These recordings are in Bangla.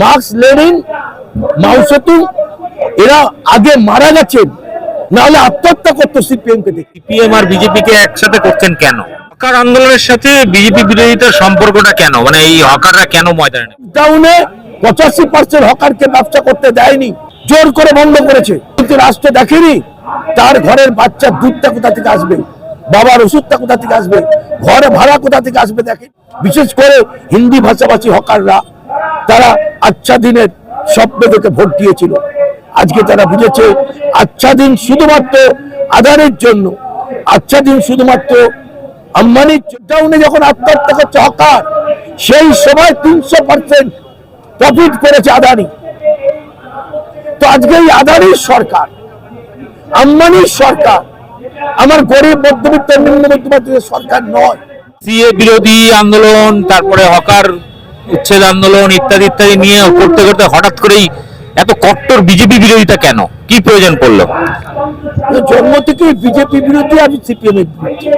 মার্কস লেনিন মাউসেতু এরা আগে মারা গেছেন। নাহলে আত্মহত্যা করতো সিপিএম কে সিপিএম আর বিজেপি কে একসাথে করছেন কেন? হকার আন্দোলনের সাথে বিজেপি বিরোধিতার সম্পর্কটা কেন? মানে এই হকাররা কেন ময়দানে? লকডাউনে পঁচাশি পার্সেন্ট হকারকে ব্যবসা করতে দেয়নি জোর করে বন্ধ করেছে। কিন্তু রাষ্ট্র দেখেনি তার ঘরের বাচ্চার দুধটা কোথা থেকে আসবে? বাবার ওষুধটা কোথা থেকে আসবে? ঘরে ভাড়া কোথা থেকে আসবে দেখে? বিশেষ করে হিন্দি ভাষাভাষী হকাররা তারা আচ্ছা দিনের স্বপ্ন দেখে ভোট দিয়েছিল। আজকে তারা বুঝেছে আচ্ছা দিন শুধুমাত্র আধারের জন্য আচ্ছা দিন শুধুমাত্র আম্বানির ডাউনে যখন আত্মহত্যা করছে হকার, সেই সময় তিনশো পার্সেন্ট প্রফিট করেছে আদানি। তো আজকে এই আদানির সরকার, আম্বানির সরকার, আমার গরিব মধ্যবিত্ত নিম্ন মধ্যবিত্তের সরকার নয়। সিএ বিরোধী আন্দোলন, তারপরে হকার উচ্ছেদ আন্দোলন ইত্যাদি ইত্যাদি নিয়ে করতে করতে হঠাৎ করেই এত কট্টর বিজেপি বিরোধিতা কেন? কি প্রয়োজন পড়ল? জন্ম থেকেই বিজেপি বিরোধী, আমি সিপিএম এর বিরোধী।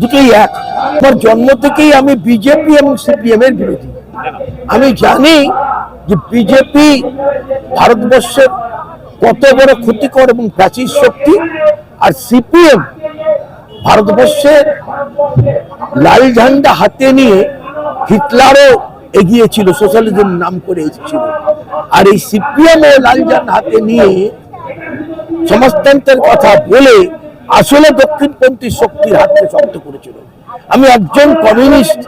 দুটোই এক। আমার জন্ম থেকেই আমি বিজেপি এবং সিপিএম এর বিরোধী। আমি জানি যে বিজেপি ভারতবর্ষের কত বড় ক্ষতিকর এবং প্রাচীর শক্তি, আর সিপিএম ভারতবর্ষের লাল ঝান্ডা হাতে নিয়ে হিটলারও এগিয়েছিল সোশ্যালিজম নাম করে এসেছিল। আর এই সিপিএম ও লাল ঝান্ডা হাতে নিয়ে সমাজতন্ত্রের কথা বলে আসলে দক্ষিণপন্থী শক্তির হাতে শব্দ করেছিল। আমি একজন কমিউনিস্ট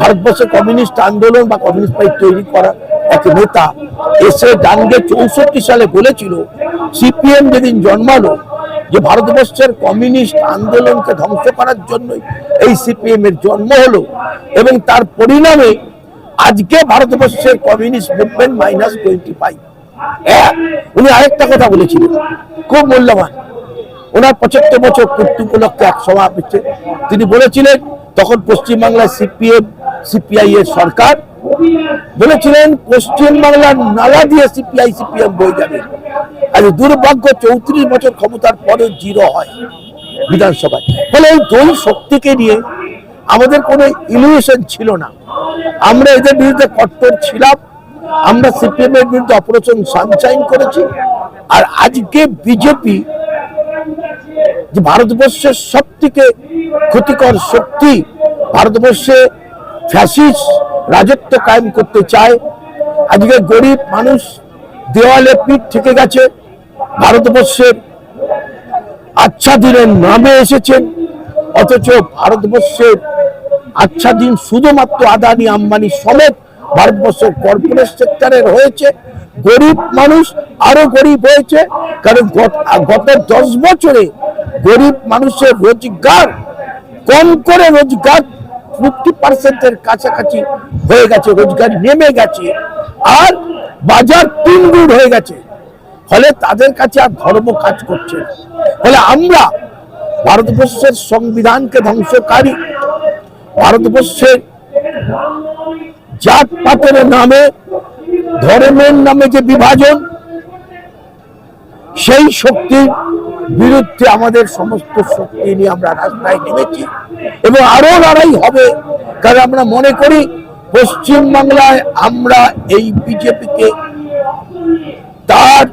ভারতবর্ষের কমিউনিস্ট আন্দোলন বা কমিউনিস্ট পার্টি তৈরি করা এক নেতা, এসে ডানগে চৌষট্টি সালে বলেছিল, সিপিএম যেদিন জন্মালো, যে ভারতবর্ষের কমিউনিস্ট আন্দোলনকে ধ্বংস করার জন্যই এই সিপিএম এর জন্ম হলো এবং তার পরিণামে আজকে ভারতবর্ষের communist movement minus twenty five. উনি আরেকটা কথা বলেছিলেন। খুব মূল্যবান। ওনার পঁচাত্তর বছর পূর্তি উপলক্ষে এক সভা হচ্ছে তিনি বলেছিলেন, তখন পশ্চিমবাংলায় সিপিএম, সিপিআই এর সরকার। বলেছিলেন, পশ্চিমবাংলার নালা দিয়ে সিপিআই, সিপিএম বয়ে যাবে। আজ দুর্ভাগ্য, চৌত্রিশ বছর ক্ষমতার পরে জিরো হয় বিধানসভায়। ফলে এই দুই শক্তিকে নিয়ে আমাদের কোনো ইলিউশন ছিল না। আমরা এদের বিরুদ্ধে কট্টর ছিলাম, আমরা সিপিএম এর বিরুদ্ধে অপারেশন সানশাইন করেছি, আর আজকে বিজেপি যে ভারতবর্ষের সব থেকে ক্ষতিকর শক্তি, ভারতবর্ষে ফ্যাসিস রাজত্ব কায়েম করতে চায়, আজকে গরিব মানুষ দেওয়ালে পিঠ থেকে গেছে, ভারতবর্ষের আচ্ছা দিনের নামে এসেছেন অথচ ভারতবর্ষের আচ্ছা দিন শুধুমাত্র আদানি আম্বানি সমেত ভারতবর্ষের কর্পোরেট সেক্টরের হয়েছে গরিব মানুষ আরও গরিব হয়েছে, কারণ গত দশ বছরে গরিব মানুষের রোজগার, কম করে রোজগার ফিফটি পার্সেন্টের কাছাকাছি হয়ে গেছে, রোজগার নেমে গেছে, আর বাজার তিন গুণ হয়ে গেছে। ফলে তাদের কাছে আর ধর্ম কাজ করছে ফলে আমরা ভারতবর্ষের সংবিধানকে ধ্বংসকারী। ভারতবর্ষের জাত পাতের নামে, ধর্মের নামে যে বিভাজন, সেই শক্তির বিরুদ্ধে আমাদের সমস্ত শক্তি নিয়ে আমরা রাস্তায় নেমেছি এবং আরও লড়াই হবে। কারণ আমরা মনে করি পশ্চিম বাংলায় আমরা এই বিজেপিকে তার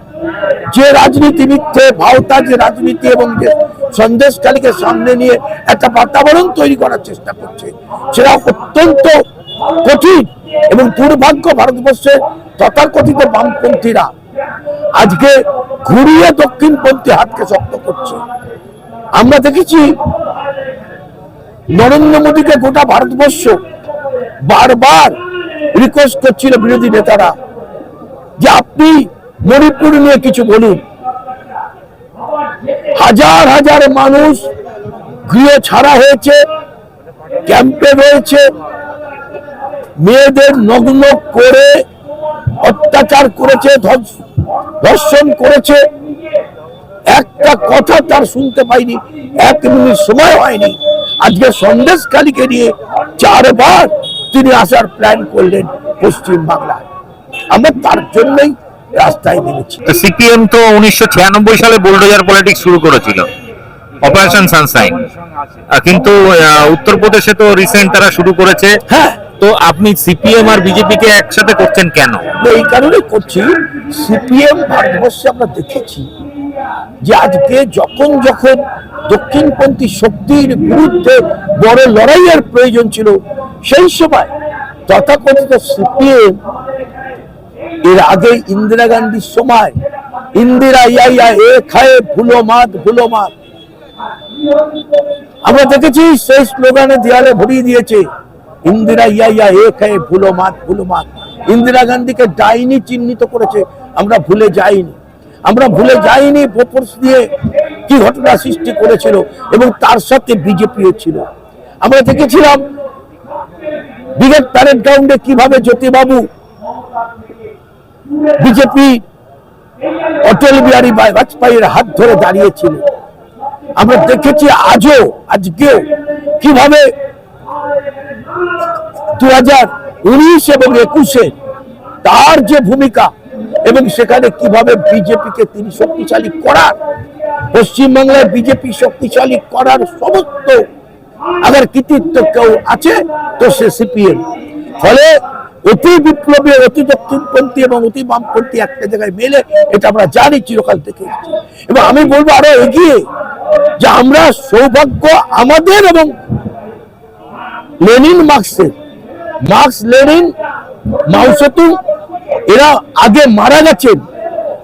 যে রাজনীতি মিথ্যে ভাওতা যে রাজনীতি এবং যে সন্দেশকালীকে সামনে নিয়ে একটা বাতাবরণ তৈরি করার চেষ্টা করছে। সেটা অত্যন্ত কঠিন এবং দুর্ভাগ্য ভারতবর্ষের তথাকথিত বামপন্থীরা আজকে ঘুরিয়ে দক্ষিণপন্থী হাতকে শক্ত করছে। আমরা দেখেছি নরেন্দ্র মোদীকে গোটা ভারতবর্ষ বারবার রিকোয়েস্ট করছিল বিরোধী নেতারা যে আপনি মণিপুর নিয়ে কিছু বলুন। হাজার হাজার মানুষ গৃহ ছাড়া হয়েছে, ক্যাম্পে রয়েছে। মেয়েদের নগ্ন করে অত্যাচার করেছে ধর্ষণ করেছে। একটা কথা তার শুনতে পাইনি, এক মিনিট সময় হয়নি। আজকে সন্দেশকালীকে নিয়ে চারবার তিনি আসার প্ল্যান করলেন পশ্চিম বাংলায়। আমরা তার জন্যই রাস্তায় নেমেছি। তো সিপিএম তো উনিশশো ছিয়ানব্বই সালে বুলডোজার পলিটিক্স শুরু করেছিল। অপারেশন সানসাইন কিন্তু উত্তরপ্রদেশে তো রিসেন্ট তারা শুরু করেছে। হ্যাঁ। তো আপনি সিপিএম আর বিজেপি কে একসাথে করছেন কেন? এই কারণে করছি সিপিএম ভারতবর্ষে আমরা দেখেছি যে আজকে যখন যখন দক্ষিণপন্থী শক্তির বিরুদ্ধে বড় লড়াইয়ের প্রয়োজন ছিল সেই সময় তথাকথিত সিপিএম এর আগে ইন্দিরা গান্ধীর সময়, ইন্দিরা ইয়া ইয়া এ খায়ে ভুলো মাত ভুলো মাত। আমরা দেখেছি সেই স্লোগানে দেয়ালে ভরিয়ে দিয়েছে, ইন্দিরা ইয়া ইয়া এ খায়ে ভুলো মাত ভুলো মাত। ইন্দিরা গান্ধীকে ডাইনি চিহ্নিত করেছে, আমরা ভুলে যাইনি। আমরা ভুলে যাইনি বোপর্স দিয়ে কি ঘটনা সৃষ্টি করেছিল এবং তার সাথে বিজেপিও ছিল। আমরা দেখেছিলাম ব্রিগেড প্যারেড গ্রাউন্ডে কীভাবে জ্যোতিবাবু বিজেপি অটল বিহারী বাজপেয়ীর হাত ধরে দাঁড়িয়েছিল। আমরা দেখেছি আজও আজকেও কীভাবে দু হাজার উনিশ এবং একুশে তার যে ভূমিকা এবং সেখানে কীভাবে বিজেপিকে তিনি শক্তিশালী করার, পশ্চিমবাংলায় বিজেপি শক্তিশালী করার সমস্ত আবার কৃতিত্ব কেউ আছে? তো সে সিপিএম। ফলে অতি বিপ্লবী, অতি দক্ষিণপন্থী এবং অতি বামপন্থী একটা জায়গায় মেলে, এটা আমরা জানি চিরকাল থেকে। এবং আমি বলব আরও এগিয়ে যে আমরা সৌভাগ্য আমাদের এবং লেনিন মার্কসের, মার্কস, লেনিন মাউসেতু এরা আগে মারা গেছেন,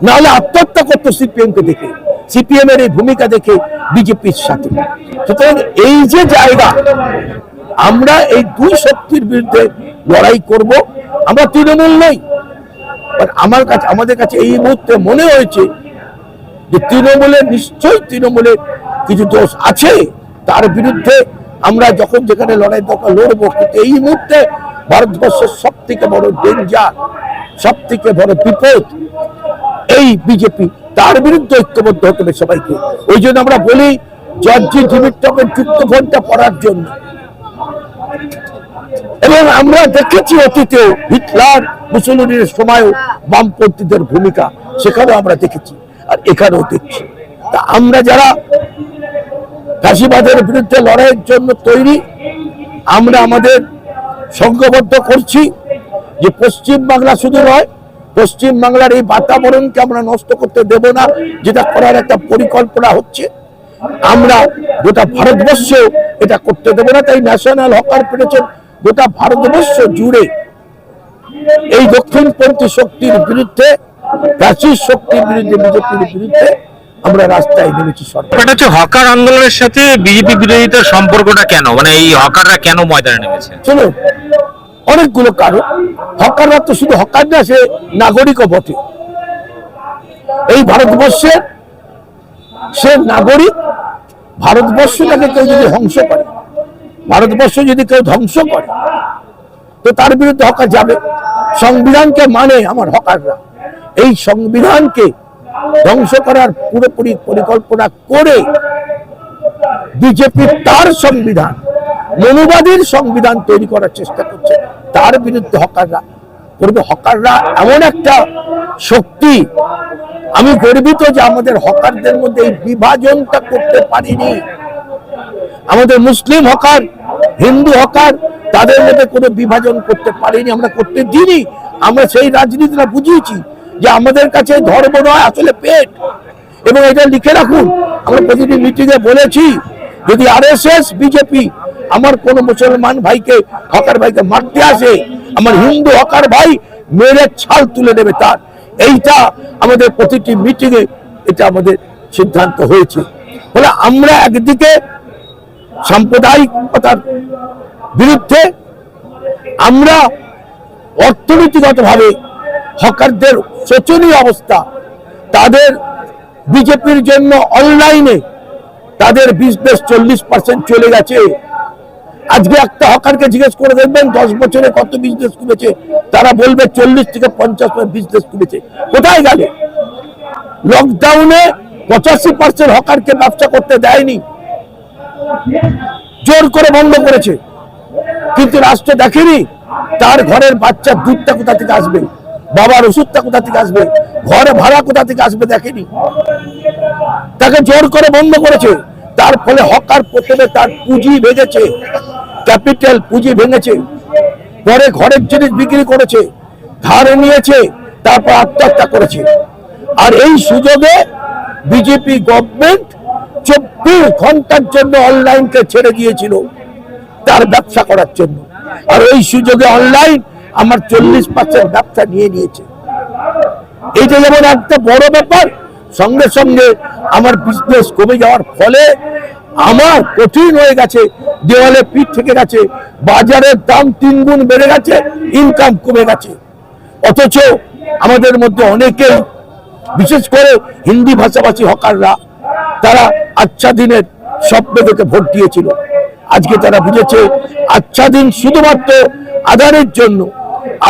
নাহলে আত্মহত্যা করতো সিপিএম কে দেখে সিপিএম এর এই ভূমিকা দেখে বিজেপির সাথে সুতরাং এই যে জায়গা, আমরা এই দুই শক্তির বিরুদ্ধে লড়াই করব। আমরা তৃণমূল নই। আমার কাছে, আমাদের কাছে এই মুহূর্তে মনে হয়েছে যে তৃণমূলের নিশ্চয়ই তৃণমূলের কিছু দোষ আছে। তার বিরুদ্ধে আমরা যখন যেখানে লড়াই দরকার লড়বো, কিন্তু এই মুহূর্তে ভারতবর্ষের সব থেকে বড় ডেঞ্জার সব থেকে বড় বিপদ এই বিজেপি। তার বিরুদ্ধে ঐক্যবদ্ধ হতে হবে সবাইকে। ওই জন্য আমরা বলি, জর্জি ডিমিট্রপের যুক্ত ফোনটা পড়ার জন্য। এবং আমরা দেখেছি অতীতেও হিটলার মুসলিনের সময়ও বামপন্থীদের ভূমিকা, সেখানেও আমরা দেখেছি আর এখানেও দেখছি। তা আমরা যারা ফাঁসিবাদের বিরুদ্ধে লড়াইয়ের জন্য তৈরি, আমরা আমাদের সংঘবদ্ধ করছি যে পশ্চিম বাংলা শুধু নয়, পশ্চিম বাংলার এই বাতাবরণকে আমরা নষ্ট করতে দেব না, যেটা করার একটা পরিকল্পনা হচ্ছে। আমরা গোটা ভারতবর্ষ এটা করতে দেব না, তাই ন্যাশনাল হকার ফেডারেশন গোটা ভারতবর্ষ জুড়ে এই দক্ষিণপন্থী শক্তির বিরুদ্ধে প্রাচীর শক্তির বিরুদ্ধে বিজেপির বিরুদ্ধে আমরা রাস্তায় নেমেছি সরকার। হচ্ছে হকার আন্দোলনের সাথে বিজেপি বিরোধিতার সম্পর্কটা কেন? মানে এই হকাররা কেন ময়দানে নেমেছে? শুনুন অনেকগুলো কারণ। হকাররা তো শুধু হকার না সে নাগরিকও বটে। এই ভারতবর্ষের সে নাগরিক ভারতবর্ষটাকে কেউ যদি ধ্বংস করে ভারতবর্ষ যদি কেউ ধ্বংস করে, তো তার বিরুদ্ধে হকার যাবে। সংবিধানকে মানে আমার হকাররা। এই সংবিধানকে ধ্বংস করার পুরোপুরি পরিকল্পনা করে বিজেপি তার সংবিধান মনুবাদীর সংবিধান তৈরি করার চেষ্টা করছে। তার বিরুদ্ধে হকাররা করবে। হকাররা এমন একটা শক্তি। আমি গর্বিত যে আমাদের হকারদের মধ্যে এই বিভাজনটা করতে পারিনি। আমাদের মুসলিম হকার, হিন্দু হকার, তাদের মধ্যে কোনো বিভাজন করতে পারিনি, আমরা করতে দিইনি। আমরা সেই রাজনীতিটা বুঝিয়েছি যে আমাদের কাছে ধর্ম নয়, আসলে পেট। এবং এটা লিখে রাখুন, আমরা প্রতিটি মিটিংয়ে বলেছি, যদি আরএসএস, বিজেপি আমার কোন মুসলমান ভাইকে, হকার ভাইকে মারতে আসে, আমার হিন্দু হকার ভাই মেরে ছাল তুলে দেবে তার। এইটা আমাদের প্রতিটি মিটিংয়ে এটা আমাদের সিদ্ধান্ত হয়েছে। ফলে আমরা একদিকে সাম্প্রদায়িকতার বিরুদ্ধে আমরা অর্থনীতিগতভাবে হকারদের শোচনীয় অবস্থা, তাদের বিজেপির জন্য অনলাইনে তাদের বিজনেস চল্লিশ পার্সেন্ট চলে গেছে। আজকে একটা হকারকে জিজ্ঞেস করে দেখবেন, দশ বছরে কত বিজনেস কমেছে? তারা বলবে চল্লিশ থেকে পঞ্চাশ বিজনেস কমেছে। কোথায় গেলে? লকডাউনে পঁচাশি পার্সেন্ট হকারকে ব্যবসা করতে দেয়নি। জোর করে বন্ধ করেছে। কিন্তু রাষ্ট্র দেখেনি, তার ঘরের বাচ্চার দুধটা কোথা থেকে আসবে? বাবার ওষুধটা কোথা থেকে আসবে? ঘরে ভাড়া কোথা থেকে আসবে দেখেনি। তাকে জোর করে বন্ধ করেছে। তার ফলে হকার প্রথমে তার পুঁজি ভেঙেছে। ক্যাপিটাল পুঁজি ভেঙেছে। পরে ঘরের জিনিস বিক্রি করেছে, ধার নিয়েছে, তারপর আত্মহত্যা করেছে। আর এই সুযোগে বিজেপি গভর্নমেন্ট চব্বিশ ঘণ্টার জন্য অনলাইনকে ছেড়ে দিয়েছিল তার ব্যবসা করার জন্য। আর ওই সুযোগে অনলাইন আমার চল্লিশ পার্সেন্ট ব্যবসা নিয়ে নিয়েছে। এটা যেমন একটা বড় ব্যাপার, সঙ্গে সঙ্গে আমার বিজনেস কমে যাওয়ার ফলে আমার কঠিন হয়ে গেছে, দেওয়ালে পিঠ থেকে গেছে, বাজারের দাম তিন গুণ বেড়ে গেছে ইনকাম কমে গেছে। অথচ আমাদের মধ্যে অনেকেই, বিশেষ করে হিন্দি ভাষাভাষী হকাররা তারা আচ্ছা দিনের স্বপ্ন দেখে ভোট দিয়েছিল। আজকে তারা বুঝেছে আচ্ছা দিন শুধুমাত্র আধারের জন্য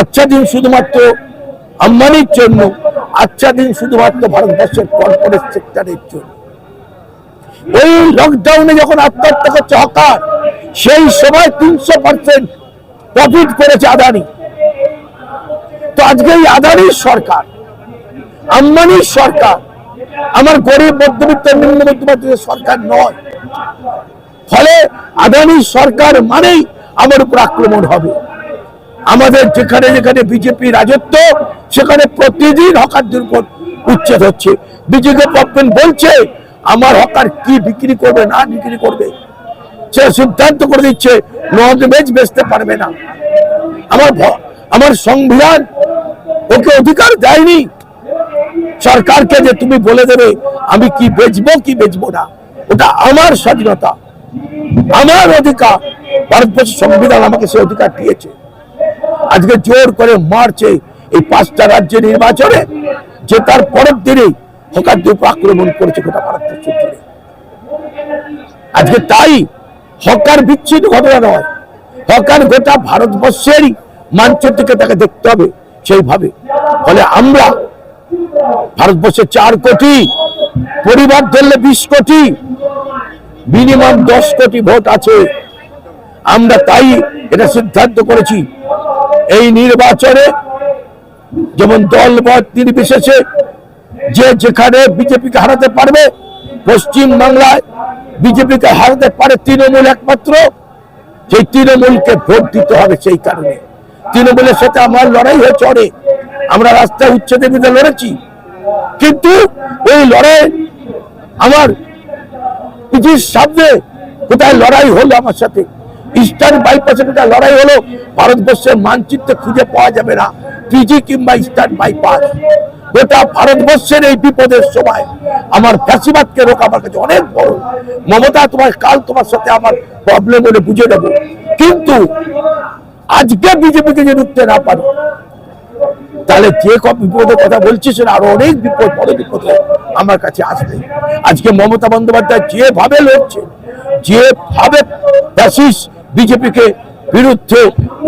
আচ্ছা দিন শুধুমাত্র আম্বানির জন্য আচ্ছা দিন শুধুমাত্র ভারতবর্ষের কর্পোরেট সেক্টরের জন্য। ওই লকডাউনে যখন আত্মহত্যা করছে হকার, সেই সময় তিনশো পার্সেন্ট প্রফিট করেছে আদানি। তো আজকে এই আদানির সরকার, আম্বানির সরকার আমার গরিব, মধ্যবিত্ত নিম্ন মধ্যবিত্তের সরকার নয়। ফলে আদানির সরকার মানেই আমার উপর আক্রমণ হবে। আমাদের যেখানে যেখানে বিজেপি রাজত্ব, সেখানে প্রতিদিন হকারদের উপর উচ্ছেদ হচ্ছে। বিজেপি গভর্নমেন্ট বলছে, আমার হকার কি বিক্রি করবে, না বিক্রি করবে? সে সিদ্ধান্ত করে দিচ্ছে, নন ভেজ বেচতে পারবে না। আমার আমার সংবিধান ওকে অধিকার দেয়নি। সরকারকে যে তুমি বলে দেবে, আমি কি বেচবো কি বেচবো না? ওটা আমার স্বাধীনতা। আমার অধিকার। ভারতবর্ষের সংবিধান আমাকে সে অধিকার দিয়েছে। আজকে জোর করে মারছে এই পাঁচটা রাজ্যে নির্বাচনে, যে তার পরের দিনেই হকারদের উপর আক্রমণ করেছে গোটা ভারতবর্ষ জুড়ে আজকে তাই হকার বিচ্ছিন্ন ঘটনা নয়। হকার গোটা ভারতবর্ষেরই মানচিত্রকে তাকে দেখতে হবে সেইভাবে। ফলে আমরা ভারতবর্ষে চার কোটি, পরিবার ধরলে বিশ কোটি, মিনিমাম দশ কোটি ভোট আছে। আমরা তাই এটা সিদ্ধান্ত করেছি। এই নির্বাচনে যেমন দল মত নির্বিশেষে যে যেখানে বিজেপিকে হারাতে পারবে, পশ্চিম বাংলায় বিজেপিকে হারাতে পারে তৃণমূল একমাত্র, সেই তৃণমূলকে ভোট দিতে হবে সেই কারণে। তৃণমূলের সাথে আমার লড়াই হয়ে চড়ে আমরা রাস্তায় উচ্ছেদের বিরুদ্ধে লড়েছি। কিন্তু ওই লড়াই আমার পিছির সামনে কোথায় লড়াই হলো আমার সাথে? ইস্টার্ন বাইপাসে কোথায় লড়াই হলো? ভারতবর্ষের মানচিত্রে খুঁজে পাওয়া যাবে না। পিজি কিংবা ইস্টার্ন বাইপাস গোটা ভারতবর্ষের এই বিপদের সময় আমার ফ্যাসিবাদকে রোকা আমার কাছে অনেক বড়। মমতা, তোমার কাল তোমার সাথে আমার প্রবলেম হলে বুঝে নেব। কিন্তু আজকে বিজেপিকে যে রুখতে না পারি তাহলে যে কম বিপদের কথা বলছি সেটা আরও অনেক বিপদ, বড় বিপদ আমার কাছে আসবে। আজকে মমতা বন্দ্যোপাধ্যায় যেভাবে লড়ছে, যেভাবে ফ্যাসিস বিজেপিকে বিরুদ্ধে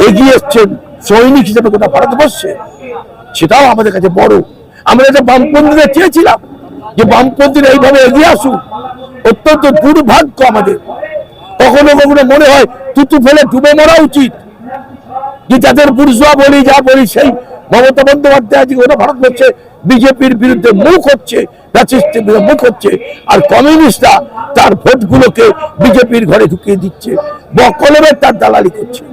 এগিয়ে এসছেন, সৈনিক হিসেবে গোটা ভারতবর্ষে, সেটাও আমাদের কাছে বড়। আমরা এটা বামপন্থীদের চেয়েছিলাম, যে বামপন্থীরা এইভাবে এগিয়ে আসুক, অত্যন্ত দুর্ভাগ্য আমাদের। কখনো কখনো মনে হয়, তুতু ফেলে ডুবে মরা উচিত। যে যাদের বুর্জুয়া বলি, যা বলি, সেই মমতা বন্দ্যোপাধ্যায় আজকে ওরা ভারতবর্ষে বিজেপির বিরুদ্ধে মুখ হচ্ছে মুখ হচ্ছে, আর কমিউনিস্টরা তার ভোটগুলোকে বিজেপির ঘরে ঢুকিয়ে দিচ্ছে বকলমের তার দালালি করছে।